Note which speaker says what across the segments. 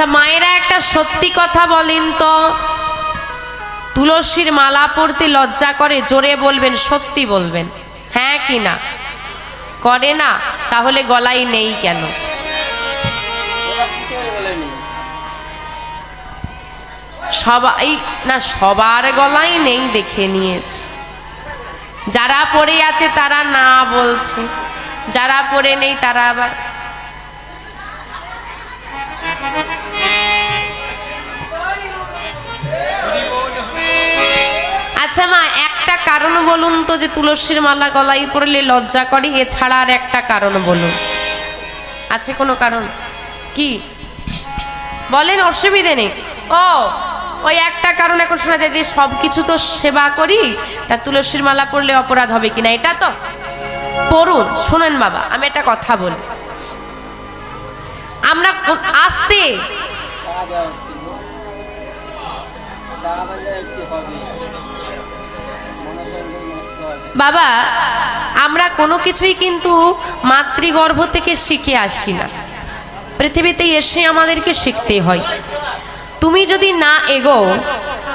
Speaker 1: আচ্ছা মায়েরা একটা সত্যি কথা বলেন তো। তুলসীর মালা পরতে লজ্জা করে, জোরে বলবেন, সত্যি বলবেন। হ্যাঁ কি না? করে না? তাহলে গলায় নেই কেন? সবাই, না, সবার গলায় নেই দেখে নিয়েছে। যারা পড়ে আছে তারা না বলছে। যারা পড়ে নেই তারা আবার আচ্ছা মা, একটা কারণ বলুন তো যে তুলসীর মালা গলায় পড়লে লজ্জা করে, এছাড়া আর একটা কারণ বলুন। আছে কোনো কারণ? কি? বলেন, অসুবিধে নেই। ও, ওই একটা কারণ এখন শোনা যায় যে সব কিছু তো সেবা করি, তা তুলসীর মালা পড়লে অপরাধ হবে কিনা, এটা তো? পড়ুন, শোনেন বাবা, আমি একটা কথা বলি। আমরা আসতে। বাবা, আমরা কোনো কিছুই কিন্তু মাতৃগর্ভ থেকে শিখে আসি না। পৃথিবীতে এসে আমাদেরকে শিখতে হয়। তুমি যদি না এগো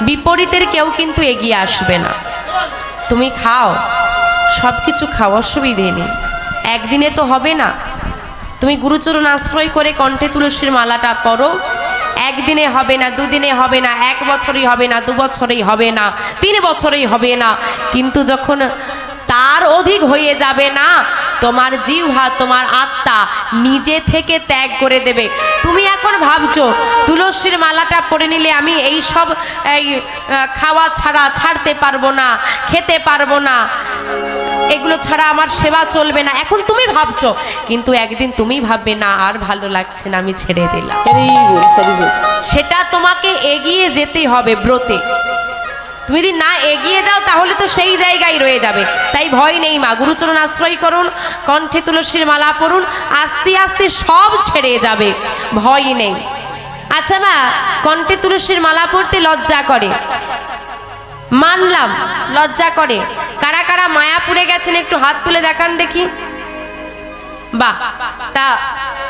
Speaker 1: বিপরীতের কেউ কিন্তু এগিয়ে আসবে না। তুমি খাও সব কিছু খাও অসুবিধে নেই। একদিনে তো হবে না। তুমি গুরুচরণ আশ্রয় করে কণ্ঠে তুলসীর মালাটা পরো একদিনে হবে না, দুদিনে হবে না, এক বছরই হবে না, দু বছরেই হবে না, তিন বছরেই হবে না। কিন্তু যখন তার অধিক হয়ে যাবে না, তোমার জিহ্বা, তোমার আত্মা নিজে থেকে ত্যাগ করে দেবে। তুমি এখন ভাবছ, তুলসীর মালাটা পরে নিলে আমি এই সব, এই খাওয়া ছাড়া ছাড়তে পারব না, খেতে পারব না। এগুলো ছাড়া আমার সেবা চলবে না। এখন তুমি ভাবছ কিন্তু একদিন তুমি ভাববে না আর ভালো লাগছে না আমি ছেড়ে দিলাম।
Speaker 2: হরি বল
Speaker 1: সেটা তোমাকে এগিয়ে যেতে হবে ব্রতে। তুমি যদি না এগিয়ে যাও তাহলে তো সেই জায়গায় রয়ে যাবে। তাই ভয় নেই মা গুরুচরণ আশ্রয় করুন কণ্ঠে তুলসীর মালা পড়ুন আস্তে আস্তে সব ছেড়ে যাবে। ভয় নেই। আচ্ছা মা কণ্ঠে তুলসীর মালা পড়তে লজ্জা করে। মানলাম, লজ্জা করে। কারা কারা মায়াপুরে গেছেন একটু হাত তুলে দেখান দেখি। বাহ, তা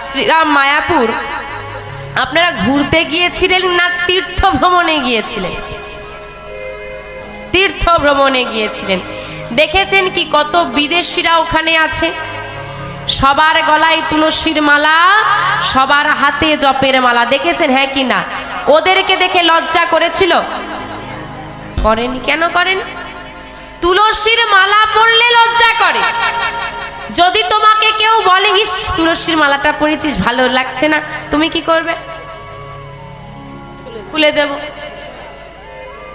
Speaker 1: শ্রীরাম মায়াপুর, আপনারা ঘুরতে গিয়েছিলেন না তীর্থ ভ্রমণে গিয়েছিলেন? তীর্থ ভ্রমণে গিয়েছিলেন। দেখেছেন কি কত বিদেশিরা ওখানে আছে? সবার গলায় তুলসীর মালা, সবার হাতে জপের মালা। দেখেছেন হ্যাঁ কি না? ওদেরকে দেখে লজ্জা করেছিল? করেনি কেন করেন? তুলসীর মালা পরলে লজ্জা করে। যদি তোমাকে কেউ বলে, ইস, তুলসীর মালাটা পরেছিস, ভালো লাগছে না। তুমি কি করবে? খুলে দেব।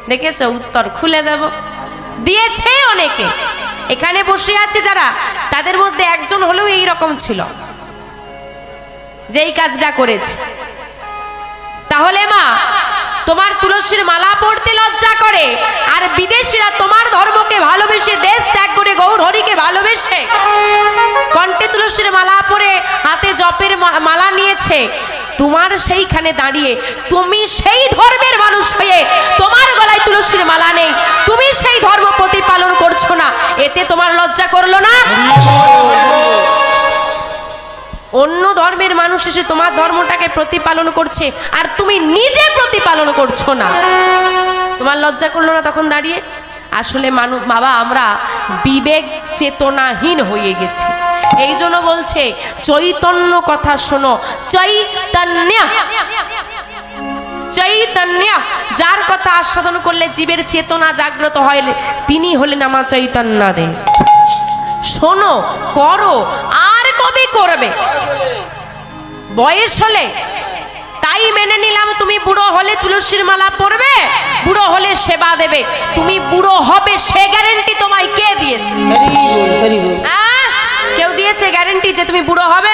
Speaker 1: দেখেছ? উত্তর, খুলে দেব। দিয়েছে অনেকে। এখানে বসে আছে যারা, তাদের মধ্যে একজন হলেও এই রকম ছিল, যেই কাজটা করেছে। তাহলে মা তোমার তুলসীর মালা পড়তে লজ্জা করে। আর বিদেশিরা তোমার ধর্মকে ভালোবেসে, দেশ ত্যাগ করে গৌর হরিকে ভালোবেসে। কণ্ঠে তুলসীর মালা পরে হাতে জপের মালা নিয়েছে। তোমার সেইখানে দাঁড়িয়ে, তুমি সেই ধর্মের মানুষ হয়ে তোমার গলায় তুলসীর মালা নেই। তুমি সেই ধর্ম প্রতিপালন করছ না। এতে তোমার লজ্জা করল না? অন্য ধর্মের মানুষ এসে তোমার ধর্মটাকে প্রতিপালন করছে। আর তুমি নিজে প্রতিপালন করছ না। তোমার লজ্জা করল না তখন দাঁড়িয়ে? আসলে মানুষ বাবা, আমরা বিবেক চেতনাহীন হয়ে গেছি। এই জন্য বলছে, চৈতন্য কথা শোনো। চৈতন্য। চৈতন্য। যার কথা আস্বাদন করলে জীবের চেতনা জাগ্রত হয়, তিনি হলেন আমার চৈতন্য দে শোনো, করো, আর কবে করবে? বয়স হলে তাই মেনে নিলাম তুমি বুড়ো হলে তুলসীর মালা পরবে বুড়ো হলে সেবা দেবে। তুমি বুড়ো হবে সে গ্যারেন্টি তোমায় কে দিয়েছে? আহ? কেউ দিয়েছে গ্যারেন্টি যে তুমি বুড়ো হবে?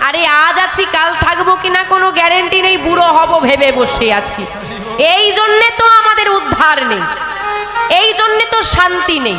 Speaker 1: আরে আজ আছি কাল থাকব কিনা কোনো গ্যারেন্টি নেই বুড়ো হব ভেবে বসে আছি। এই জন্যে তো আমাদের উদ্ধার নেই। এই জন্যে তো শান্তি নেই।